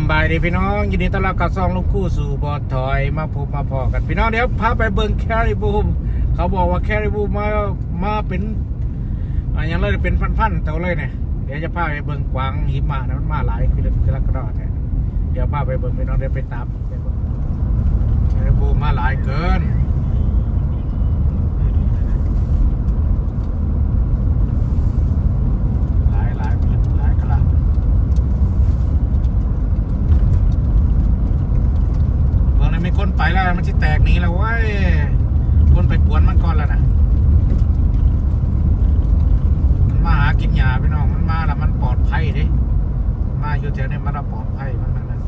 ำบายดีพี่น้องยินดีต้อนรับกับซองลูกคู่สู่บอดถอยมาพบมาพอกันพี่น้องเดี๋ยวพาไปเบิ่งแคริบูมเขาบอกว่าแคริบูมมามาเป็นอย่างเลยเป็นพันๆตัวเลยเนี่ยเดี๋ยวจะพาไปเบิ่งกวางหิมะนะมันมาหลายคือเดือนกรกฎาคมเนี่ยเดี๋ยวพาไปเบิ่งพี่น้องเดี๋ยวไปตามแคริบูมมาหลายเกิน หลายหลายหลายกระลาเมืองนี้ไม่คนไปแล้ว มันจะแตกหนีแล้วเว้ยคนไปกวนมันก่อนแล้วนะมันมาหากินหญ้าพี่น้อง มันมาแล้วมันปลอดภัยเดิมาอยู่แถวนี้มันเราปลอดภัยมันนั่นนะ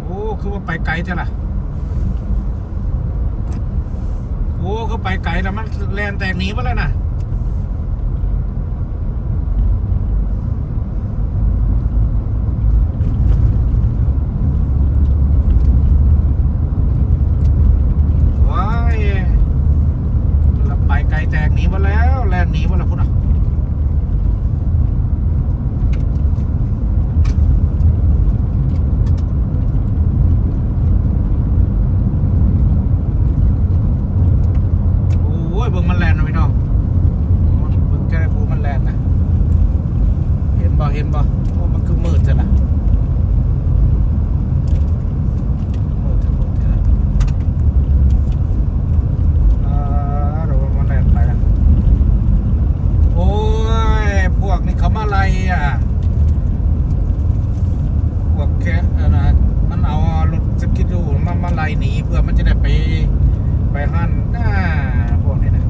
โอ้ ไกลเท่าล่ะ โอ้เขาไปไกลแล้วมันแลนแตกหนีไปแล้วนะว้ายเราไปไกลแตกหนีมาแล้วแลนหนีมาแล้วพุ่นอะโอ้ยเบิ่งมันแลนนะพี่น้องเบิ่งแกระปูมันแลนนะเห็นบ่เห็นบ่โอ้มันคือมืดจ้ะล่ะมืดจ้ะมืดจ้ะอ่าเราว่ามันแลนไปแล้วโอ้ยพวกนี้เขามาไล่อะ พวกแค่อะนะมันเอารถสกิดดูมามาไล่หนีเพื่อมันจะได้ไปไปหันหน้าพวกนี้นะ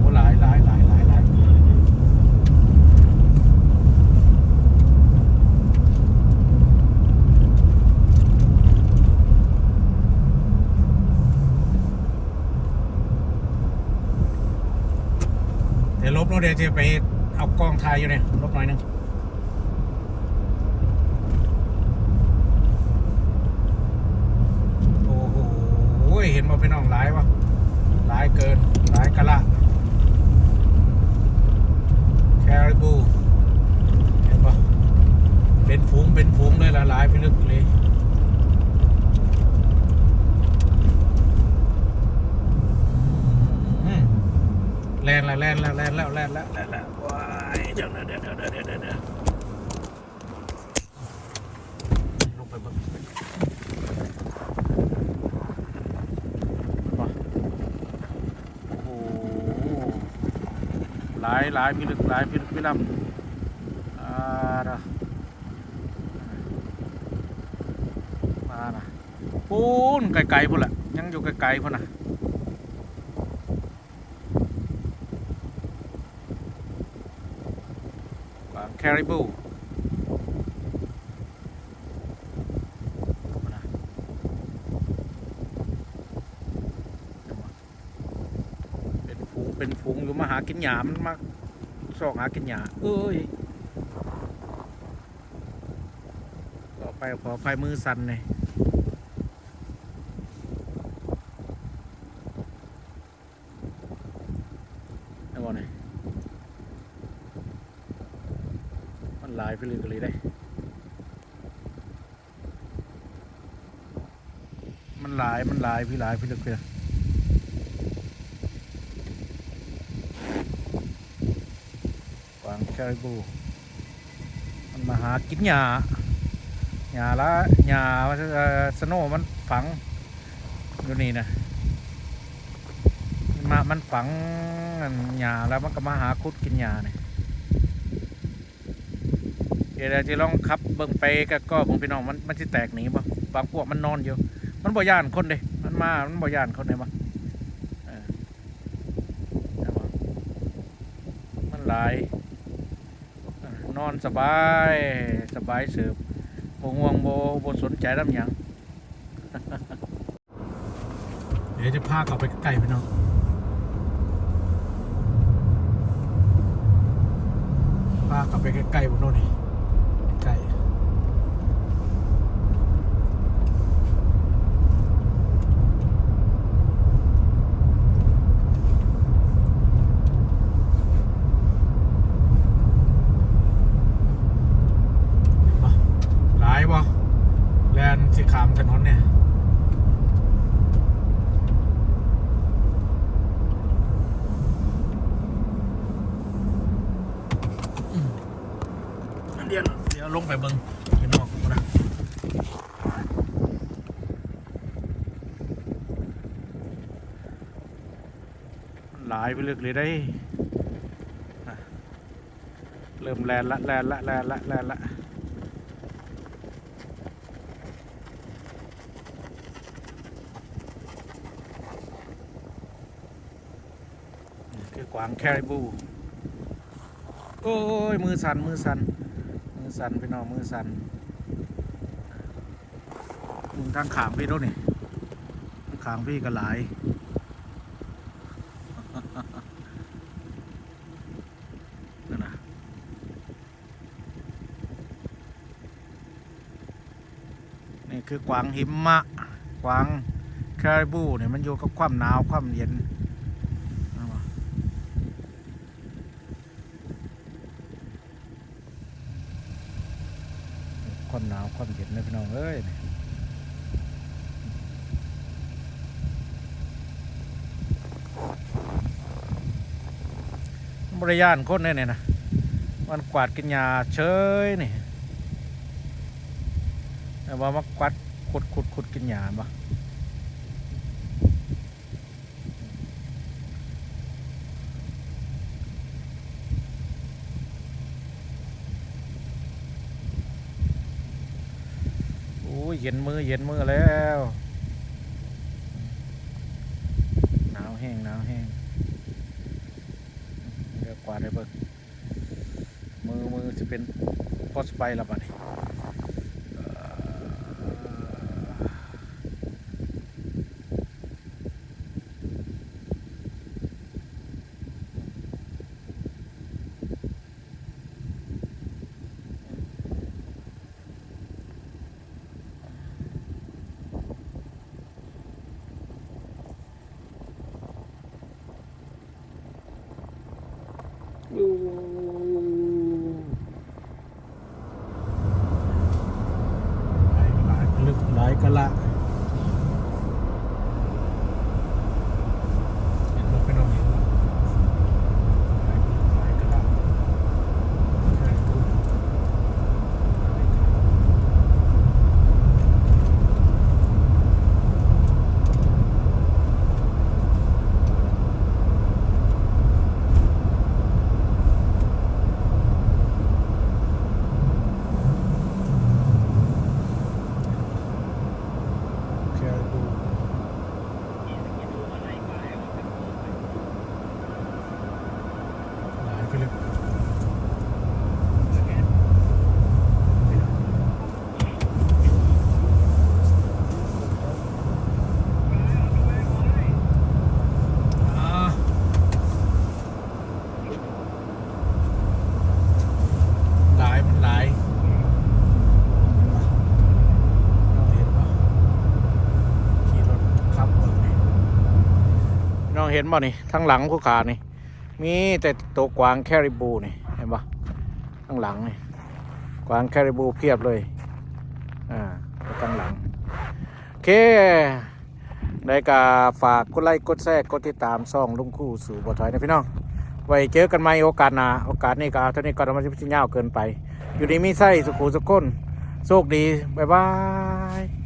โอ้หลายหลายหลายหลายหลาย เดี๋ยวลบเนาเดี๋ยวจะไปเอากล้องถ่ายอยู่เนี่ยรถหน่อยหนึงโอ้โหเห็นมาพี่น้องหลายวะหลายเกินหลายกะละแคริบูเห็นปะเป็นฝูงเป็นฝูงเลยละหลายไปลึกเลยอืมแล นแล้วแล่นแล้วแล่นแล้วแล่นแล้วแล่นแล้วว้ายเดี๋ยวเดี๋ยวเดี๋ยวเดี๋ยวเดี๋ยวลงไปบิ่งมาโอ้โหหลายหลายพิลึกหลายพิลึกพิลำอ่านะมานะปูนไกลๆพุ่นละยังอยู่ไกลๆพุ่นนะกวาง แคริบูเป็นฝูงเป็นฝูงอยู่มาหากินหยามันมาซอกหากินหยาเอ้ยก็ไปขอไฟมือสั่นเลยเอาบ่เนี่ย มันลายไปเลยก็เลยได้ มันหลายมันหลายพี่หลายพี่เลึกเพื่อวางแคริบูมันมาหากินหญ้าหญ้าละหญ้าสโนมันฝังอยู่นี่นะมันมามันฝังหญ้าแล้วมันก็มาหาคุดกินหญ้าเนี่ย เดี๋ยวเราจะลองขับเบิ่งไปก็ก็บงพี่น้องมันมันสิแตกหนีบ่บางพวกมันนอนอยู่ มันบ่ย่านคนเด้มันมา มันบ่ย่านคนเด้บ่มันหลาย นอนสบายสบายเสิบบ่ห่วงบ่บ่สนใจน้ำหยังเดี๋ยวจะพาเขาไปไกลพี่น้องพาเขาไปใกล้ๆบนโน่นนี่ ดี๋ยวเดี๋ยวลงไปเบิงพี่นอกนะหลายไปเลือกเลยได้ เริ่มแลนละแลนละแลนละแลนละคือกวางแคริบู โอ้ย มือสั่นมือสั่น สั่นพี่น้องมือสั่นมึงทางขางพี่รถนี่ทางขางพี่ก็หลายนั่นนะนี่คือกวางหิมะ กวางแคริบูเนี่ยมันอยู่กับความหนาวความเย็นเอามา ความเย็นนะพี่น้องเอ้ยบริยานคนเนี่ยเนี่ยนะมันกวาดกินยาเฉยนี่แต่ว่ามากวาดขุดขุดขุดกินยาปะโอ้ย เย็นมือเย็นมือแล้วหนาวแห้งหนาวแห้งเดี๋ยวกวาดได้เบิ่งมือมือจะเป็นพอสไปแล้วบัดนี้เอ่อหลายหลายลึกหลายกะละเห็นบ่พี่น้องเห็นบ่หลายหลายกะละใช่ถูกหลายกะละ แคริบูหลายไปเลยอ่าหลายมันหลาย เราเห็นปะขี่รถขับเบิ่งนี่น้อง เห็นป่ะนี่ทั้งหลังผู้ขานี่ มีแต่ตัวกวางแคริบูนี่เห็นปะทั้งหลังนี่กวางแคริบูเพียบเลยอ่าทั้งหลังโอเคได้กาฝากกดไลค์กดแชร์กดติดตามซ่องลุงคู่สู่บ่ถอยนะพี่น้องไว้เจอกันใหม่โอกาสหน้าโอกาสนี้ก็เอาเท่านี้ก็มันจะไม่ยาวเกินไป อยู่ดีมีไส้สุขุสุขคนโชคดี บ๊ายบาย